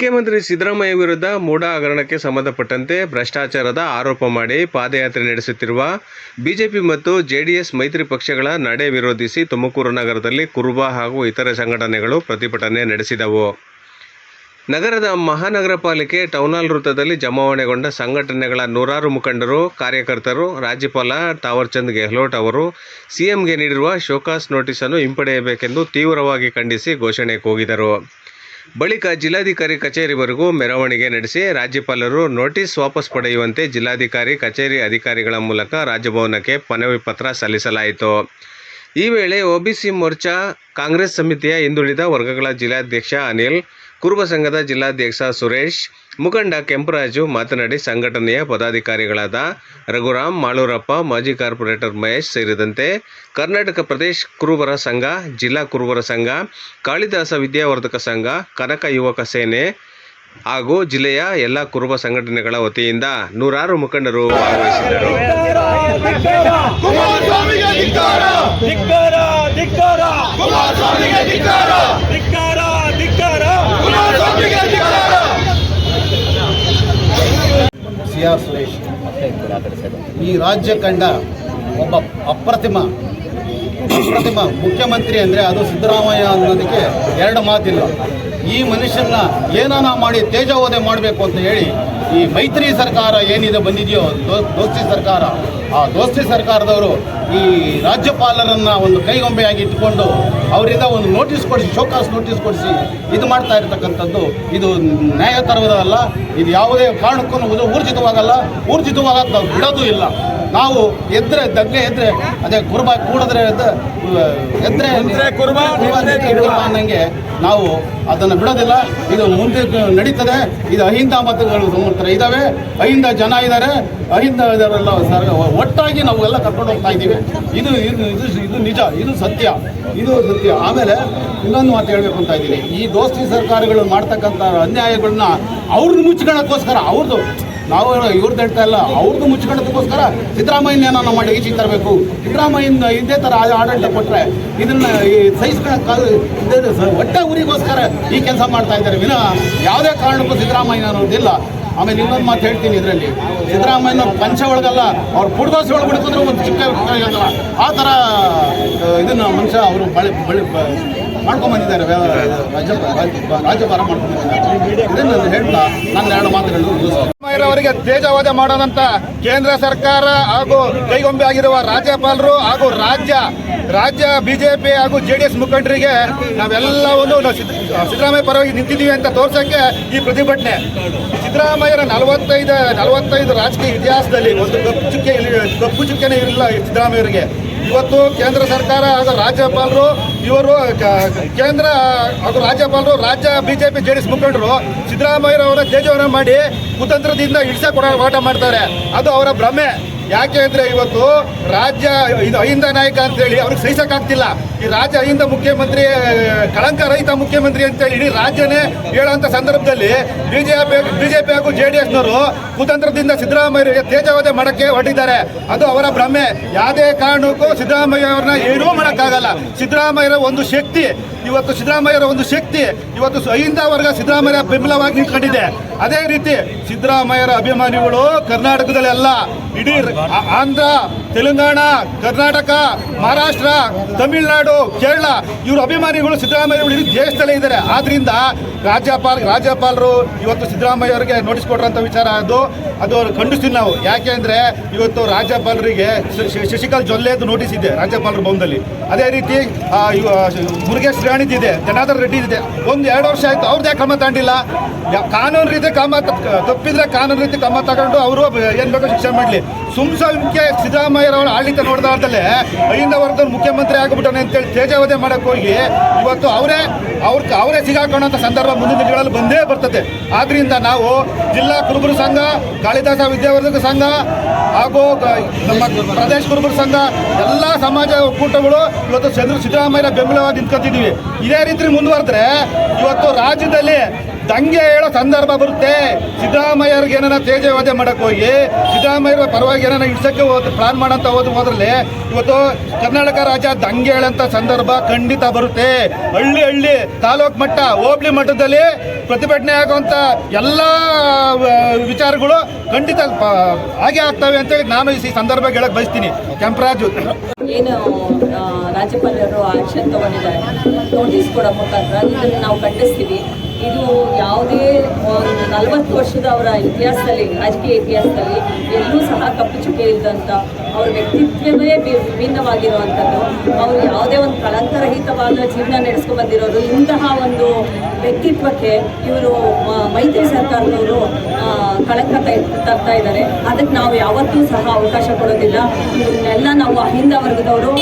ಮುಖ್ಯಮಂತ್ರಿ ಸಿದ್ದರಾಮಯ್ಯ ವಿರುದ್ಧ ಮೂಢ ಹಗರಣಕ್ಕೆ ಸಂಬಂಧಪಟ್ಟಂತೆ ಭ್ರಷ್ಟಾಚಾರದ ಆರೋಪ ಮಾಡಿ ಪಾದಯಾತ್ರೆ ನಡೆಸುತ್ತಿರುವ ಬಿಜೆಪಿ ಮತ್ತು ಜೆಡಿಎಸ್ ಮೈತ್ರಿ ಪಕ್ಷಗಳ ನಡೆ ವಿರೋಧಿಸಿ ತುಮಕೂರು ನಗರದಲ್ಲಿ ಕುರುಬ ಹಾಗೂ ಇತರೆ ಸಂಘಟನೆಗಳು ಪ್ರತಿಭಟನೆ ನಡೆಸಿದವು. ನಗರದ ಮಹಾನಗರ ಪಾಲಿಕೆ ಟೌನ್ಹಾಲ್ ವೃತ್ತದಲ್ಲಿ ಜಮಾವಣೆಗೊಂಡ ಸಂಘಟನೆಗಳ ನೂರಾರು ಮುಖಂಡರು, ಕಾರ್ಯಕರ್ತರು, ರಾಜ್ಯಪಾಲ ತಾವರ್ಚಂದ್ ಗೆಹ್ಲೋಟ್ ಅವರು ಸಿಎಂಗೆ ನೀಡಿರುವ ಶೋಕಾಸ್ ನೋಟಿಸನ್ನು ಹಿಂಪಡೆಯಬೇಕೆಂದು ತೀವ್ರವಾಗಿ ಖಂಡಿಸಿ ಘೋಷಣೆ ಕೂಗಿದರು. ಬಳಿಕ ಜಿಲ್ಲಾಧಿಕಾರಿ ಕಚೇರಿವರೆಗೂ ಮೆರವಣಿಗೆ ನಡೆಸಿ ರಾಜ್ಯಪಾಲರು ನೋಟಿಸ್ ವಾಪಸ್ ಪಡೆಯುವಂತೆ ಜಿಲ್ಲಾಧಿಕಾರಿ, ಕಚೇರಿ ಅಧಿಕಾರಿಗಳ ಮೂಲಕ ರಾಜಭವನಕ್ಕೆ ಮನವಿ ಪತ್ರ ಸಲ್ಲಿಸಲಾಯಿತು. ಈ ವೇಳೆ ಒಬಿಸಿ ಮೋರ್ಚಾ, ಕಾಂಗ್ರೆಸ್ ಸಮಿತಿಯ ಹಿಂದುಳಿದ ವರ್ಗಗಳ ಜಿಲ್ಲಾಧ್ಯಕ್ಷ ಅನಿಲ್, ಕುರುಬ ಸಂಘದ ಜಿಲ್ಲಾಧ್ಯಕ್ಷ ಸುರೇಶ್ ಮುಖಂಡ ಕೆಂಪರಾಜು ಮಾತನಾಡಿ ಸಂಘಟನೆಯ ಪದಾಧಿಕಾರಿಗಳಾದ ರಘುರಾಮ್ ಮಾಳೂರಪ್ಪ ಮಾಜಿ ಕಾರ್ಪೊರೇಟರ್ ಮಹೇಶ್ ಸೇರಿದಂತೆ ಕರ್ನಾಟಕ ಪ್ರದೇಶ್ ಕುರುಬರ ಸಂಘ ಜಿಲ್ಲಾ ಕುರುಬರ ಸಂಘ ಕಾಳಿದಾಸ ವಿದ್ಯಾವರ್ಧಕ ಸಂಘ ಕನಕ ಯುವಕ ಸೇನೆ ಹಾಗೂ ಜಿಲ್ಲೆಯ ಎಲ್ಲ ಕುರುಬ ಸಂಘಟನೆಗಳ ವತಿಯಿಂದ ನೂರಾರು ಮುಖಂಡರು ಭಾಗವಹಿಸಿದ್ದರು. ಕುಮಾರಸ್ವಾಮಿಗೆ ಧಿಕ್ಕಾರ! ಧಿಕ್ಕಾರ ಧಿಕ್ಕಾರ! ಕುಮಾರಸ್ವಾಮಿಗೆ ಧಿಕ್ಕಾರ! ಧಿಕ್ಕಾರ ಧಿಕ್ಕಾರ ಕುಮಾರಸ್ವಾಮಿಗೆ ಧಿಕ್ಕಾರ ಆರ್ ಸುರೇಶ್ ಈ ರಾಜ್ಯ ಕಂಡ ಒಬ್ಬ ಅಪ್ರತಿಮ ಅಪ್ರತಿಮ ಮುಖ್ಯಮಂತ್ರಿ ಅಂದರೆ ಅದು ಸಿದ್ದರಾಮಯ್ಯ ಅನ್ನೋದಕ್ಕೆ ಎರಡು ಮಾತಿಲ್ಲ. ಈ ಮನುಷ್ಯನ ಏನಾನ ಮಾಡಿ ತೇಜೋವಧೆ ಮಾಡಬೇಕು ಅಂತ ಹೇಳಿ ಈ ಮೈತ್ರಿ ಸರ್ಕಾರ ಏನಿದೆ ಬಂದಿದೆಯೋ ದೋಸ್ತಿ ಸರ್ಕಾರ, ಆ ದೋಸ್ತಿ ಸರ್ಕಾರದವರು ಈ ರಾಜ್ಯಪಾಲರನ್ನು ಒಂದು ಕೈಗೊಂಬೆಯಾಗಿ ಇಟ್ಟುಕೊಂಡು ಅವರಿಂದ ಒಂದು ನೋಟಿಸ್ ಕೊಡಿಸಿ, ಶೋಕಾಸ್ ನೋಟಿಸ್ ಕೊಡಿಸಿ ಇದು ಮಾಡ್ತಾ ಇರತಕ್ಕಂಥದ್ದು. ಇದು ನ್ಯಾಯ ತರುವುದಲ್ಲ, ಇದು ಯಾವುದೇ ಕಾರಣಕ್ಕೂ ಊರ್ಜಿತವಾಗಲ್ಲ ಊರ್ಜಿತವಾಗ ಬಿಡೋದು ಇಲ್ಲ. ನಾವು ಎದ್ರೆ ದಂಗೆ ಎದ್ರೆ ಅದೇ ಕುರುಬ ಕೂಡಿದ್ರೆ ಎದ್ರೆ ಕುರುಬ, ಅನ್ನಂಗೆ ನಾವು ಅದನ್ನು ಬಿಡೋದಿಲ್ಲ. ಇದು ಮುಂದೆ ನಡೀತದೆ. ಇದು ಅಹಿಂದ ಮತಗಳು ಮಾತ್ರ ಇದ್ದಾವೆ ಅಹಿಂದ ಜನ ಇದ್ದಾರೆ ಅಹಿಂದ ಇದರೆಲ್ಲ ಸರ್ ಒಟ್ಟಾಗಿ ನಾವು ಎಲ್ಲ ಕರ್ಕೊಂಡು ಹೋಗ್ತಾ ಇದ್ದೀವಿ. ಇದು ಇದು ಇದು ಇದು ನಿಜ ಇದು ಸತ್ಯ ಇದು ಸತ್ಯ. ಆಮೇಲೆ ಇನ್ನೊಂದು ಮಾತು ಹೇಳಬೇಕು ಅಂತ ಇದ್ದೀನಿ. ಈ ದೋಸ್ತಿ ಸರ್ಕಾರಗಳು ಮಾಡ್ತಕ್ಕಂಥ ಅನ್ಯಾಯಗಳನ್ನ ಅವ್ರನ್ನ ಮುಚ್ಕೊಳ್ಳೋಕ್ಕೋಸ್ಕರ ಅವ್ರದ್ದು ನಾವು ಇವ್ರದ್ದು ಹೇಳ್ತಾ ಇಲ್ಲ ಅವ್ರದ್ದು ಮುಚ್ಚಿಕೊಳ್ಳೋದಕ್ಕೋಸ್ಕರ ಸಿದ್ದರಾಮಯ್ಯನ ಮಾಡಿ ಈಚೆ ತರಬೇಕು. ಸಿದ್ದರಾಮಯ್ಯನ ಇದೇ ಥರ ಆಡಳಿತ ಕೊಟ್ಟರೆ ಇದನ್ನ ಈ ಸಹಿಸ್ಕೊಳ್ಳೋ ಹೊಟ್ಟೆ ಊರಿಗೋಸ್ಕರ ಈ ಕೆಲಸ ಮಾಡ್ತಾ ಇದ್ದಾರೆ. ವಿನ ಯಾವುದೇ ಕಾರಣಕ್ಕೂ ಸಿದ್ದರಾಮಯ್ಯ ಅನ್ನೋದಿಲ್ಲ. ಆಮೇಲೆ ಇನ್ನೊಂದು ಮಾತು ಹೇಳ್ತೀನಿ ಇದರಲ್ಲಿ. ಸಿದ್ದರಾಮಯ್ಯನ ಪಂಚ ಒಳಗಲ್ಲ ಅವ್ರು ಪುಡ್ದೋಸೆ ಒಳಗೆ ಒಂದು ಚಿಕ್ಕ ಆ ಥರ ಇದನ್ನು ಮನುಷ್ಯ ಅವರು ಬಳಿ ಬಳಿ ಮಾಡ್ಕೊಂಬಂದಿದ್ದಾರೆ. ಬಂದಿದ್ದಾರೆ ರಾಜ್ಯ ರಾಜ್ಯ- ರಾಜ್ಯಭಾರ ಮಾಡ್ಕೊಂಡ್ಬಂದಿದ್ದಾರೆ ಇದನ್ನು ಹೇಳ್ತಾ ನನ್ನ ಎರಡು ಮಾತುಗಳು. ಅವರಿಗೆ ತೇಜವಾದ ಮಾಡೋದಂತ ಕೇಂದ್ರ ಸರ್ಕಾರ ಹಾಗೂ ಕೈಗೊಂಬೆ ಆಗಿರುವ ರಾಜ್ಯಪಾಲರು ಹಾಗೂ ರಾಜ್ಯ ರಾಜ್ಯ ಬಿಜೆಪಿ ಹಾಗೂ ಜೆ ಡಿ ಎಸ್ ಮುಖಂಡರಿಗೆ ನಾವೆಲ್ಲವನ್ನು ನಾವು ಸಿದ್ದ- ಸಿದ್ದರಾಮಯ್ಯ ಪರವಾಗಿ ನಿಂತಿದ್ದೀವಿ ಅಂತ ತೋರ್ಸಕ್ಕೆ ಈ ಪ್ರತಿಭಟನೆ. ಸಿದ್ದರಾಮಯ್ಯರ ನಲವತ್ತೈದು ನಲವತ್ತೈದು ರಾಜಕೀಯ ಇತಿಹಾಸದಲ್ಲಿ ಒಂದು ಕಪ್ಪು ಚುಕ್ಕೆ ಕಪ್ಪು ಚುಕ್ಕೆನೇ ಇರಲಿಲ್ಲ ಸಿದ್ದರಾಮಯ್ಯರಿಗೆ. ಇವತ್ತು ಕೇಂದ್ರ ಸರ್ಕಾರ ಹಾಗೂ ರಾಜ್ಯಪಾಲರು, ಇವರು ಕೇಂದ್ರ ಹಾಗೂ ರಾಜ್ಯಪಾಲರು, ರಾಜ್ಯ ಬಿಜೆಪಿ ಜೆ ಡಿ ಎಸ್ ಮುಖಂಡರು ಸಿದ್ದರಾಮಯ್ಯರವರ ತೇಜವನ ಮಾಡಿ ಕುತಂತ್ರದಿಂದ ಇಳಿಸ ಕೊಡ ಹೋರಾಟ ಮಾಡ್ತಾರೆ. ಅದು ಅವರ ಭ್ರಮೆ. ಯಾಕೆ ಅಂದ್ರೆ ಇವತ್ತು ರಾಜ್ಯ ಇದು ಅಹಿಂದ ನಾಯಕ ಅಂತೇಳಿ ಅವ್ರಿಗೆ ಸಹಿಸಕ್ಕಾಗ್ತಿಲ್ಲ. ಈ ರಾಜ್ಯ ಅಹಿಂದ ಮುಖ್ಯಮಂತ್ರಿ ಕಳಂಕ ರಹಿತ ಮುಖ್ಯಮಂತ್ರಿ ಅಂತೇಳಿ ಇಡೀ ರಾಜ್ಯನೇ ಹೇಳುವಂತ ಸಂದರ್ಭದಲ್ಲಿ ಬಿಜೆಪಿ ಬಿಜೆಪಿ ಹಾಗೂ ಜೆ ಡಿ ಎಸ್ನವರು ಕುತಂತ್ರದಿಂದ ಸಿದ್ದರಾಮಯ್ಯರಿಗೆ ತೇಜವಧೆ ಮಾಡಕ್ಕೆ ಹೊರಟಿದ್ದಾರೆ. ಅದು ಅವರ ಭ್ರಮೆ. ಯಾವುದೇ ಕಾರಣಕ್ಕೂ ಸಿದ್ದರಾಮಯ್ಯ ಅವ್ರನ್ನ ಏನೂ ಮಾಡೋಕ್ಕಾಗಲ್ಲ. ಸಿದ್ದರಾಮಯ್ಯರ ಒಂದು ಶಕ್ತಿ ಇವತ್ತು ಸಿದ್ದರಾಮಯ್ಯರ ಒಂದು ಶಕ್ತಿ, ಇವತ್ತು ಅಹಿಂದ ವರ್ಗ ಸಿದ್ದರಾಮಯ್ಯ ಬೆಂಬಲವಾಗಿ ನಿಂತ್ಕೊಂಡಿದೆ. ಅದೇ ರೀತಿ ಸಿದ್ದರಾಮಯ್ಯರ ಅಭಿಮಾನಿಗಳು ಕರ್ನಾಟಕದಲ್ಲೆಲ್ಲ, ಇಡೀ ಆಂಧ್ರ, ತೆಲಂಗಾಣ, ಕರ್ನಾಟಕ, ಮಹಾರಾಷ್ಟ್ರ, ತಮಿಳುನಾಡು, ಕೇರಳ, ಇವ್ರ ಅಭಿಮಾನಿಗಳು ಸಿದ್ದರಾಮಯ್ಯಗಳು ಇಡೀ ದೇಶದಲ್ಲೇ ಇದ್ದಾರೆ. ಆದ್ರಿಂದ ರಾಜ್ಯಪಾಲ, ರಾಜ್ಯಪಾಲರು ಇವತ್ತು ಸಿದ್ದರಾಮಯ್ಯ ಅವರಿಗೆ ನೋಟಿಸ್ ಕೊಟ್ಟರಂತ ವಿಚಾರ ಅದು. ಅದು ಅವ್ರು ಖಂಡಿಸ್ತೀವಿ ನಾವು. ಯಾಕೆ ಅಂದ್ರೆ ಇವತ್ತು ರಾಜ್ಯಪಾಲರಿಗೆ ಶಶಿಕಾಂತ್ ಜೊಲ್ಲೆದು ನೋಟಿಸ್ ಇದೆ ರಾಜ್ಯಪಾಲರ ಭವನದಲ್ಲಿ. ಅದೇ ರೀತಿ ಮುರುಗೇಶ್ ಶ್ರೇಣಿದ್ ಇದೆ, ಜನಾರ್ದನ್ ರೆಡ್ಡಿ ಇದೆ. ಒಂದು ಎರಡು ವರ್ಷ ಆಯ್ತು, ಅವ್ರದ್ದೇ ಕ್ರಮ ತಗೊಂಡಿಲ್ಲ. ಯಾ- ಕಾನೂನು ರೀತಿ ಕ್ರಮ ತಪ್ಪಿದ್ರೆ ಕಾನೂನು ರೀತಿ ಕ್ರಮ ತಗೊಂಡು ಅವರು ಏನು ಬೇಕೋ ಶಿಕ್ಷಣ ಮಾಡಲಿ. ಸುಮ್ ಸುಮ್ಕೆ ಸಿದ್ದರಾಮಯ್ಯರವರ ಆಡಳಿತ ನೋಡಿದಾರ್ದಲ್ಲೇ ಐದನೇ ವರ್ಗದ ಮುಖ್ಯಮಂತ್ರಿ ಆಗ್ಬಿಟ್ಟಾನೆ ಅಂತೇಳಿ ತೇಜಾವಧಿ ಮಾಡಕ್ ಹೋಗಿ, ಇವತ್ತು ಅವರೇ, ಅವ್ರ ಅವರೇ ಸಿಗಾಕೊಳ್ಳೋಂಥ ಸಂದರ್ಭ ಮುಂದಿನ ದಿನಗಳಲ್ಲಿ ಬಂದೇ ಬರ್ತದೆ. ಆದ್ರಿಂದ ನಾವು ಜಿಲ್ಲಾ ಕುರುಬರು ಸಂಘ, ಕಾಳಿದಾಸ ವಿದ್ಯಾವರ್ಧಕ ಸಂಘ, ಹಾಗೂ ನಮ್ಮ ಪ್ರದೇಶ ಕುರುಬರ ಸಂಘ, ಎಲ್ಲ ಸಮಾಜ ಒಕ್ಕೂಟಗಳು ಇವತ್ತು ಚಂದ್ರ ಸಿದ್ದರಾಮಯ್ಯ ಬೆಂಬಲವಾಗಿ ನಿಂತ್ಕೊತಿದ್ದೀವಿ ಇದೇ ರೀತಿ ಮುಂದುವರೆದ್ರೆ ಇವತ್ತು ರಾಜ್ಯದಲ್ಲಿ ದಂಗೆ ಹೇಳೋ ಸಂದರ್ಭ ಬರುತ್ತೆ. ಸಿದ್ದರಾಮಯ್ಯವ್ರಿಗೆ ಏನಾರ ತೇಜವಾದ ಮಾಡಕ್ಕೆ ಹೋಗಿ ಸಿದ್ದರಾಮಯ್ಯರ ಪರವಾಗಿ ಏನಾರ ಇಡ್ಸಕ್ಕೆ ಹೋದ್ ಪ್ಲಾನ್ ಮಾಡಂತ ಹೋದ ಹೋದ್ರಲ್ಲಿ ಇವತ್ತು ಕರ್ನಾಟಕ ರಾಜ್ಯ ದಂಗೆ ಹೇಳಂತ ಸಂದರ್ಭ ಖಂಡಿತ ಬರುತ್ತೆ. ಹಳ್ಳಿ ಹಳ್ಳಿ ತಾಲೂಕು ಮಟ್ಟ, ಹೋಬಳಿ ಮಟ್ಟದಲ್ಲಿ ಪ್ರತಿಭಟನೆ ಆಗುವಂಥ ಎಲ್ಲ ವಿಚಾರಗಳು ಖಂಡಿತ ಹಾಗೆ ಆಗ್ತವೆ ಅಂತೇಳಿ ನಾನು ಈ ಸಂದರ್ಭ ಹೇಳಕ್ ಬಯಸ್ತೀನಿ. ಕೆಂಪರಾಜು. ಏನು ರಾಜ್ಯಪಾಲರು ಆಕ್ಷನ್ ತಗೊಂಡಿದ್ದಾರೆ. ನೋಟಿಸ್ ಕೊಡೋ ಮುಖಾಂತರ ಇದನ್ನು ನಾವು ಖಂಡಿಸ್ತೀವಿ. ಇದು ಯಾವುದೇ ಒಂದು ನಲವತ್ತು ವರ್ಷದ ಅವರ ಇತಿಹಾಸದಲ್ಲಿ, ರಾಜಕೀಯ ಇತಿಹಾಸದಲ್ಲಿ ಎಲ್ಲೂ ಸಹ ಕಪ್ಪು ಚುಕ್ಕೆ ಇಲ್ಲದಂಥ ಅವ್ರ ವ್ಯಕ್ತಿತ್ವವೇ ವಿಭಿನ್ನವಾಗಿರುವಂಥದ್ದು. ಅವರು ಯಾವುದೇ ಒಂದು ಕಳಂಕರಹಿತವಾದ ಜೀವನ ನಡೆಸ್ಕೊಂಡು ಬಂದಿರೋರು ಇಂತಹ ಒಂದು ವ್ಯಕ್ತಿತ್ವಕ್ಕೆ ಇವರು ಮೈತ್ರಿ ಸರ್ಕಾರದವರು ಕಳಂಕ ತರ್ತಾ ಇದ್ದಾರೆ. ಅದಕ್ಕೆ ನಾವು ಯಾವತ್ತೂ ಸಹ ಅವಕಾಶ ಕೊಡೋದಿಲ್ಲ. ಇವನ್ನೆಲ್ಲ ನಾವು ಅಹಿಂದ ವರ್ಗದವರು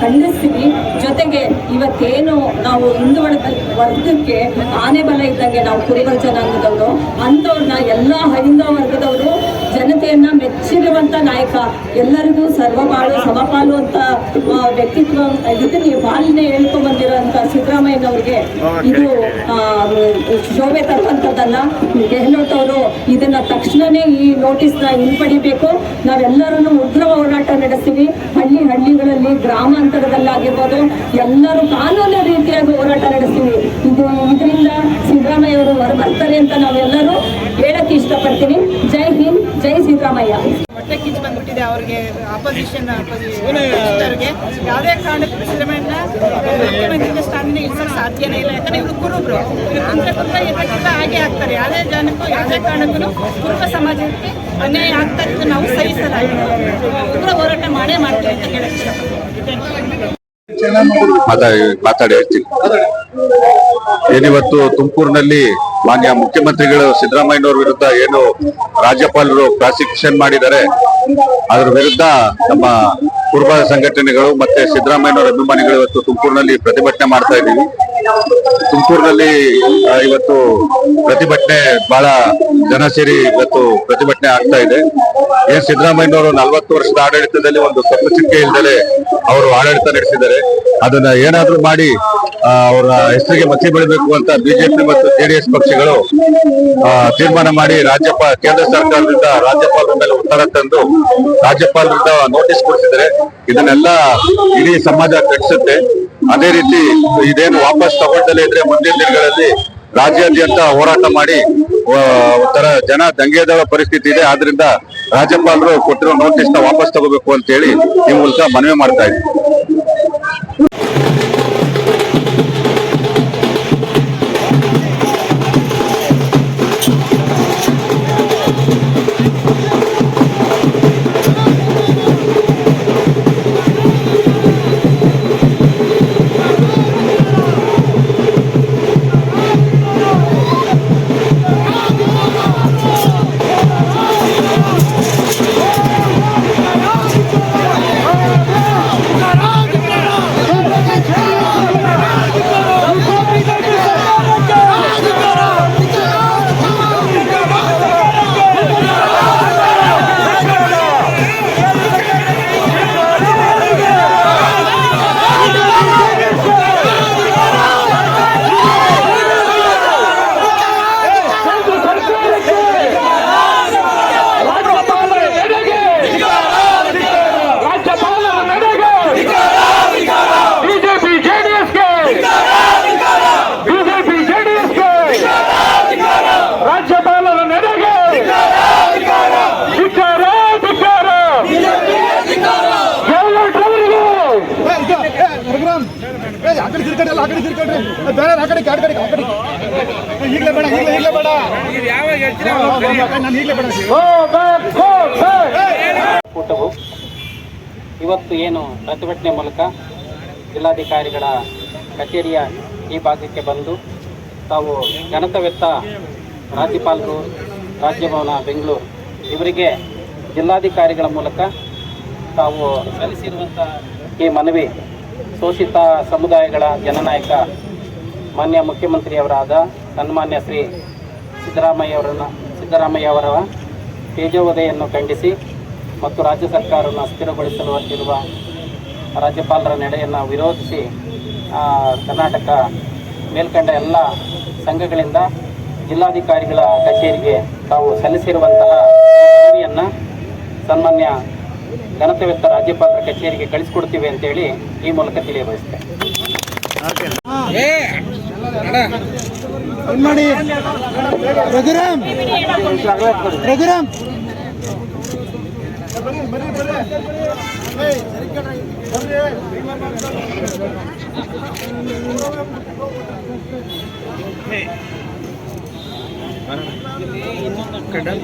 ಖಂಡಿಸ್ತೀವಿ. ಜೊತೆಗೆ ಇವತ್ತೇನು ನಾವು ಹಿಂದುಳಿದ ವರ್ಗಕ್ಕೆ ಆನೆ ಬಲ ಇದ್ದಂಗೆ ನಾವು ಕುರಿಗಳ ಜನಾಂಗದವರು, ಅಂಥವ್ರನ್ನ ಎಲ್ಲ ಅಹಿಂದ ವರ್ಗದವರು ಜನತೆಯನ್ನ ಮೆಚ್ಚಿರುವಂತ ನಾಯಕ. ಎಲ್ಲರಿಗೂ ಸರ್ವಪಾಲು ಸಮಪಾಲು ಅಂತ ವ್ಯಕ್ತಿತ್ವ ಇದನ್ನ ಪಾಲನೆ ಹೇಳ್ಕೊಂಡ್ ಬಂದಿರೋಂಥ ಸಿದ್ದರಾಮಯ್ಯನವ್ರಿಗೆ ಇದು ಶೋಭೆ ತರುವಂಥದ್ದಲ್ಲ. ಗೆಹ್ಲೋಟ್ ಅವರು ಇದನ್ನ ತಕ್ಷಣನೇ ಈ ನೋಟಿಸ್ನ ಹಿಂಪಡಿಬೇಕು. ನಾವೆಲ್ಲರೂ ಉಗ್ರ ಹೋರಾಟ ನಡೆಸ್ತೀವಿ. ಹಳ್ಳಿ ಹಳ್ಳಿಗಳಲ್ಲಿ ಗ್ರಾಮಾಂತರದಲ್ಲಾಗಿರ್ಬೋದು ಎಲ್ಲರೂ ಕಾನೂನು ರೀತಿಯಾಗಿ ಹೋರಾಟ ನಡೆಸ್ತೀವಿ. ಇದು ಇದರಿಂದ ಸಿದ್ದರಾಮಯ್ಯ ಅವರು ಹೊರಬರ್ತಾರೆ ಅಂತ ನಾವೆಲ್ಲರೂ ಹೇಳಕ್ಕೆ ಇಷ್ಟಪಡ್ತೀನಿ. ಜೈ ಹಿಂದ್ ಜೈ ಸಿದ್ದರಾಮಯ್ಯ. ಬಂದ್ಬಿಟ್ಟಿದೆ ಅವ್ರಿಗೆ ಅಪೋಸಿಷನ್ ಅವ್ರಿಗೆ ಯಾವುದೇ ಕಾರಣಕ್ಕೂ ಸಿದ್ದರಾಮಯ್ಯನ ಮುಖ್ಯಮಂತ್ರಿ ಸ್ಥಾನದಿಂದ ಇಳಿಸೋಕೆ ಸಾಧ್ಯನೇ ಇಲ್ಲ. ಯಾಕಂದ್ರೆ ಇವರು ಕುರುಬರು ಇವರು ಕುಂದ್ರೆ ಕುಂದ್ರೆ ಇರ್ಬೇಕಿಲ್ಲ ಹಾಗೆ ಆಗ್ತಾರೆ. ಯಾವುದೇ ಜನಕ್ಕೂ ಯಾವುದೇ ಕಾರಣಕ್ಕೂ ಕುರುಬ ಸಮಾಜಕ್ಕೆ ಅನ್ಯಾಯ ಆಗ್ತಾ ಇದ್ದು ನಾವು ಸಹಿಸಲ್ಲ ಉಗ್ರ ಹೋರಾಟ ಮಾಡೇ ಮಾಡ್ತೀವಿ ಅಂತ ಹೇಳಕ್ ಮಾತಾಡಿ ಮಾತಾಡಿ ಹೇಳ್ತೀನಿ. ಏನಿವತ್ತು ತುಮಕೂರಿನಲ್ಲಿ ಮಾನ್ಯ ಮುಖ್ಯಮಂತ್ರಿಗಳು ಸಿದ್ದರಾಮಯ್ಯನವ್ರ ವಿರುದ್ಧ ಏನು ರಾಜ್ಯಪಾಲರು ಪ್ರಾಸಿಕ್ಯೂಷನ್ ಮಾಡಿದ್ದಾರೆ? ಅದರ ವಿರುದ್ಧ ನಮ್ಮ ಕುರುಬ ಸಂಘಟನೆಗಳು ಮತ್ತೆ ಸಿದ್ದರಾಮಯ್ಯನವರ ಅಭಿಮಾನಿಗಳು ಇವತ್ತು ತುಮಕೂರಿನಲ್ಲಿ ಪ್ರತಿಭಟನೆ ಮಾಡ್ತಾ ಇದ್ದೀವಿ. ತುಮಕೂರಿನಲ್ಲಿ ಇವತ್ತು ಪ್ರತಿಭಟನೆ ಬಹಳ ಜನ ಸೇರಿ ಇವತ್ತು ಪ್ರತಿಭಟನೆ ಆಗ್ತಾ ಇದೆ. ಏನ್ ಸಿದ್ದರಾಮಯ್ಯನವರು ನಲವತ್ತು ವರ್ಷದ ಆಡಳಿತದಲ್ಲಿ ಒಂದು ಕಪ್ಪು ಚಿಕ್ಕೆ ಇಲ್ದಲೆ ಅವರು ಆಡಳಿತ ನಡೆಸಿದ್ದಾರೆ. ಅದನ್ನ ಏನಾದ್ರೂ ಮಾಡಿ ಅವರ ಹೆಸರಿಗೆ ಮಸಿ ಬೆಳಬೇಕು ಅಂತ ಬಿಜೆಪಿ ಮತ್ತು ಜೆಡಿಎಸ್ ಪಕ್ಷಗಳು ತೀರ್ಮಾನ ಮಾಡಿ ರಾಜ್ಯಪಾಲ ಕೇಂದ್ರ ಸರ್ಕಾರದಿಂದ ರಾಜ್ಯಪಾಲರ ಮೇಲೆ ಉತ್ತರ ತಂದು ರಾಜ್ಯಪಾಲರಿಂದ ನೋಟಿಸ್ ಕೊಡಿಸಿದರೆ ಇದನ್ನೆಲ್ಲ ಇಡೀ ಸಮಾಜ ಕಟ್ಟಿಸುತ್ತೆ ಅದೇ ರೀತಿ ಇದೇನು ವಾಪಸ್ ತಗೊಂಡಲ್ಲೇ ಇದ್ರೆ ಮುಂದಿನ ದಿನಗಳಲ್ಲಿ ರಾಜ್ಯಾದ್ಯಂತ ಹೋರಾಟ ಮಾಡಿ ಒಂಥರ ಜನ ದಂಗೆದ ಪರಿಸ್ಥಿತಿ ಇದೆ. ಆದ್ರಿಂದ ರಾಜ್ಯಪಾಲರು ಕೊಟ್ಟಿರೋ ನೋಟಿಸ್ನ ವಾಪಸ್ ತಗೋಬೇಕು ಅಂತ ಹೇಳಿ ಈ ಮೂಲಕ ಮನವಿ ಮಾಡ್ತಾ ಇದ್ದೀವಿ Thank you. ಬೇರೆ ಎರಡು ಕಡೆಗೆ ಆ ಕಡೆ. ಈಗಲೇ ಬೇಡ, ಈಗಲೇ ಈಗಲೇ ಬೇಡ. ಇವತ್ತು ಏನು ಪ್ರತಿಭಟನೆ ಮೂಲಕ ಜಿಲ್ಲಾಧಿಕಾರಿಗಳ ಕಚೇರಿಯ ಈ ಭಾಗಕ್ಕೆ ಬಂದು ತಾವು ಜನತವೆತ್ತ ರಾಜ್ಯಪಾಲರು, ರಾಜ್ಯಭವನ, ಬೆಂಗಳೂರು ಇವರಿಗೆ ಜಿಲ್ಲಾಧಿಕಾರಿಗಳ ಮೂಲಕ ತಾವು ಸಲ್ಲಿಸಿರುವಂಥ ಈ ಮನವಿ ಶೋಷಿತ ಸಮುದಾಯಗಳ ಜನನಾಯಕ ಮಾನ್ಯ ಮುಖ್ಯಮಂತ್ರಿಯವರಾದ ಸನ್ಮಾನ್ಯ ಶ್ರೀ ಸಿದ್ದರಾಮಯ್ಯ ಅವರನ್ನು, ಸಿದ್ದರಾಮಯ್ಯ ಅವರ ತೇಜೋವಧೆಯನ್ನು ಖಂಡಿಸಿ ಮತ್ತು ರಾಜ್ಯ ಸರ್ಕಾರವನ್ನು ಅಸ್ಥಿರಗೊಳಿಸಲು ಹೊರಟಿರುವ ರಾಜ್ಯಪಾಲರ ನಡೆಯನ್ನು ವಿರೋಧಿಸಿ ಕರ್ನಾಟಕ ಮೇಲ್ಕಂಡ ಎಲ್ಲ ಸಂಘಗಳಿಂದ ಜಿಲ್ಲಾಧಿಕಾರಿಗಳ ಕಚೇರಿಗೆ ತಾವು ಸಲ್ಲಿಸಿರುವಂತಹ ಮನವಿಯನ್ನು ಸನ್ಮಾನ್ಯ ಘನತೆವೆತ್ತ ರಾಜ್ಯಪಾಲರ ಕಚೇರಿಗೆ ಕಳಿಸಿಕೊಡ್ತೀವಿ ಅಂತೇಳಿ ಈ ಮೂಲಕ ತಿಳಿಯಬಯಸ್ತೇನೆ. ಮಾಡಿ ರಘುರಾಮ್ ರಘುರಾಮ್ ಕಡಲ್